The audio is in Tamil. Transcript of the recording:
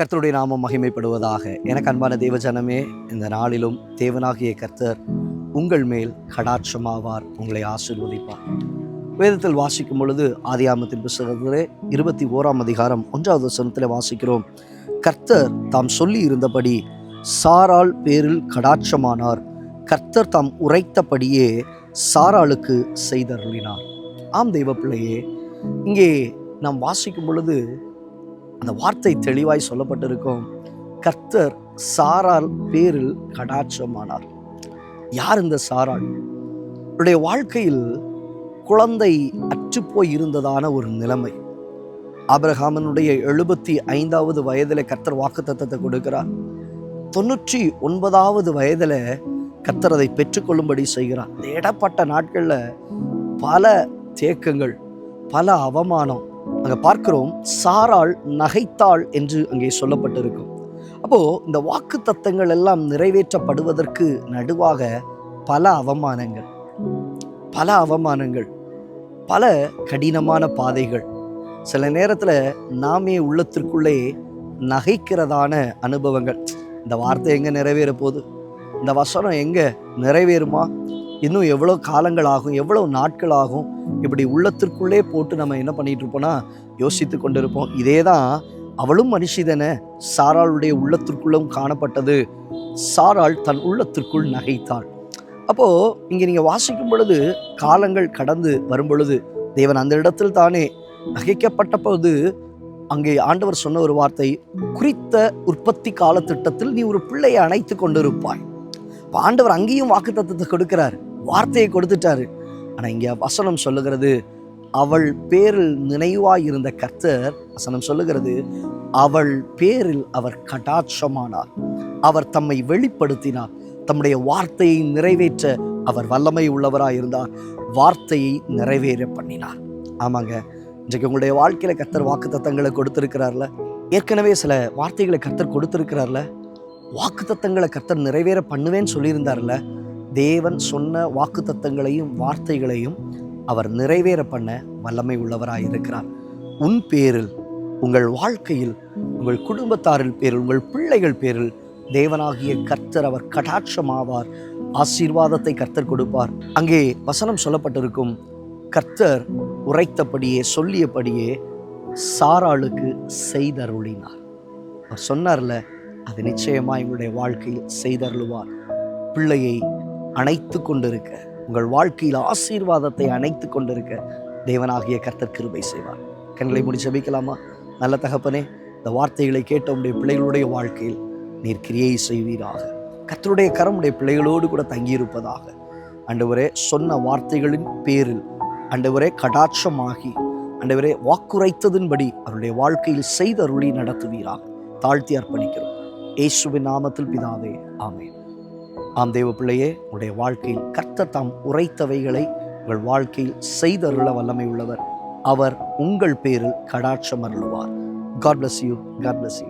கர்த்தருடைய நாமம் மகிமைப்படுவதாக. எனக்கு அன்பான தேவஜனமே இந்த நாளிலும் தேவனாகிய கர்த்தர் உங்கள் மேல் கடாட்சமாவார். உங்களை ஆசிர்வதிப்பார். வேதத்தில் வாசிக்கும் பொழுது ஆதியாமத்தின் புஸ்தகத்திலே இருபத்தி ஓராம் அதிகாரம் ஒன்றாவது வசனத்தில் வாசிக்கிறோம். கர்த்தர் தாம் சொல்லி இருந்தபடி சாராள் பேரில் கடாட்சமானார். கர்த்தர் தாம் உரைத்தபடியே சாராளுக்கு செய்தருளினார். ஆம் தெய்வ பிள்ளையே இங்கே நாம் வாசிக்கும் பொழுது அந்த வார்த்தை தெளிவாய் சொல்லப்பட்டிருக்கும். கர்த்தர் சாரால் பேரில் கடாட்சமானார். யார் இந்த சாரால் உடைய வாழ்க்கையில் குழந்தை அற்றுப்போய் இருந்ததான ஒரு நிலைமை. அபிரஹாமனுடைய எழுபத்தி ஐந்தாவது வயதில் கர்த்தர் வாக்குத்தத்தத்தை கொடுக்கிறார். தொண்ணூற்றி ஒன்பதாவது வயதில் கர்த்தர் அதை பெற்றுக்கொள்ளும்படி செய்கிறார். இந்த இடப்பட்ட நாட்களில் பல தேக்கங்கள் பல அவமானம் அங்கே பார்க்கிறோம் சாராள் நகைத்தாள் என்று அங்கே சொல்லப்பட்டிருக்கும். அப்போ இந்த வாக்கு தத்தங்கள் எல்லாம் நிறைவேற்றப்படுவதற்கு நடுவாக பல அவமானங்கள் பல அவமானங்கள் பல கடினமான பாதைகள். சில நேரத்தில் நாமே உள்ளத்திற்குள்ளே நகைக்கிறதான அனுபவங்கள். இந்த வார்த்தை எங்கே நிறைவேற போகுது? இந்த வசனம் எங்கே நிறைவேறுமா? இன்னும் எவ்வளோ காலங்கள் ஆகும் எவ்வளோ நாட்கள் ஆகும் இப்படி உள்ளத்திற்குள்ளே போட்டு நம்ம என்ன பண்ணிட்டு இருப்போம்னா யோசித்து கொண்டிருப்போம். இதே தான் அவளும் மனுஷிதன சாராளுடைய உள்ளத்திற்குள்ளும் காணப்பட்டது. சாராள் தன் உள்ளத்திற்குள் நகைத்தாள். அப்போது இங்கே நீங்கள் வாசிக்கும் பொழுது காலங்கள் கடந்து வரும் பொழுது தேவன் அந்த இடத்தில் தானே நகைக்கப்பட்ட போது அங்கே ஆண்டவர் சொன்ன ஒரு வார்த்தை குறித்த உற்பத்தி காலத்திட்டத்தில் நீ ஒரு பிள்ளையை அணைத்து கொண்டிருப்பாய். ஆண்டவர் அங்கேயும் வாக்குத்தத்தத்தை கொடுக்கிறார். வார்த்தையை கொடுத்துட்டாரு. ஆனால் இங்கே வசனம் சொல்லுகிறது அவள் பேரில் நினைவாய் இருந்த கர்த்தர் வசனம் சொல்லுகிறது அவள் பேரில் அவர் கடாட்சமானார். அவர் தம்மை வெளிப்படுத்தினார். தம்முடைய வார்த்தையை நிறைவேற்ற அவர் வல்லமை உள்ளவராக இருந்தார் வார்த்தையை நிறைவேற பண்ணினார். ஆமாங்க. இன்றைக்கு உங்களுடைய வாழ்க்கையில் கர்த்தர் வாக்கு தத்தங்களை கொடுத்துருக்கிறார்ல? ஏற்கனவே சில வார்த்தைகளை கர்த்தர் கொடுத்துருக்கிறார்ல? வாக்கு தத்தங்களை கர்த்தர் நிறைவேற பண்ணுவேன்னு சொல்லியிருந்தார்ல? தேவன் சொன்ன வாக்கு தத்தங்களையும் வார்த்தைகளையும் அவர் நிறைவேற பண்ண வல்லமை உள்ளவராக இருக்கிறார். உன் பேரில் உங்கள் வாழ்க்கையில் உங்கள் குடும்பத்தாரில் பேரில் உங்கள் பிள்ளைகள் பேரில் தேவனாகிய கர்த்தர் அவர் கடாட்சமாவார் ஆசீர்வாதத்தை கர்த்தர் கொடுப்பார். அங்கே வசனம் சொல்லப்பட்டிருக்கும் கர்த்தர் உரைத்தபடியே சொல்லியபடியே சாராளுக்கு செய்தருளினார். அவர் சொன்னார்ல அது நிச்சயமாக எங்களுடைய வாழ்க்கையில் செய்தருளுவார். பிள்ளையை அணைத்து கொண்டிருக்க. உங்கள் வாழ்க்கையில் ஆசீர்வாதத்தை அணைத்து கொண்டிருக்க தேவனாகிய கர்த்தர் கிருபை செய்வார். கண்களை முடி வைக்கலாமா நல்ல தகப்பனே இந்த வார்த்தைகளை கேட்ட உடைய பிள்ளைகளுடைய வாழ்க்கையில் நீர் கிரியை செய்வீராக. கர்த்தருடைய கரம் உடைய பிள்ளைகளோடு கூட தங்கியிருப்பதாக. அண்டவரே சொன்ன வார்த்தைகளின் பேரில் அண்டவரே கடாட்சமாகி அண்டவரே வாக்குரைத்ததின்படி அவருடைய வாழ்க்கையில் செய்த அருளி நடத்துவீராக. தாழ்த்தி அர்ப்பணிக்கிறோம். இயேசுவின் நாமத்தில் பிதாவே ஆமேன். ஆம் தேவ பிள்ளையே உங்களுடைய வாழ்க்கையில் கர்த்த தாம் உரைத்தவைகளை உங்கள் வாழ்க்கையில் செய்தருள வல்லமை உள்ளவர். அவர் உங்கள் பேரில் கடாட்சம் அருளுவார் God bless you God bless you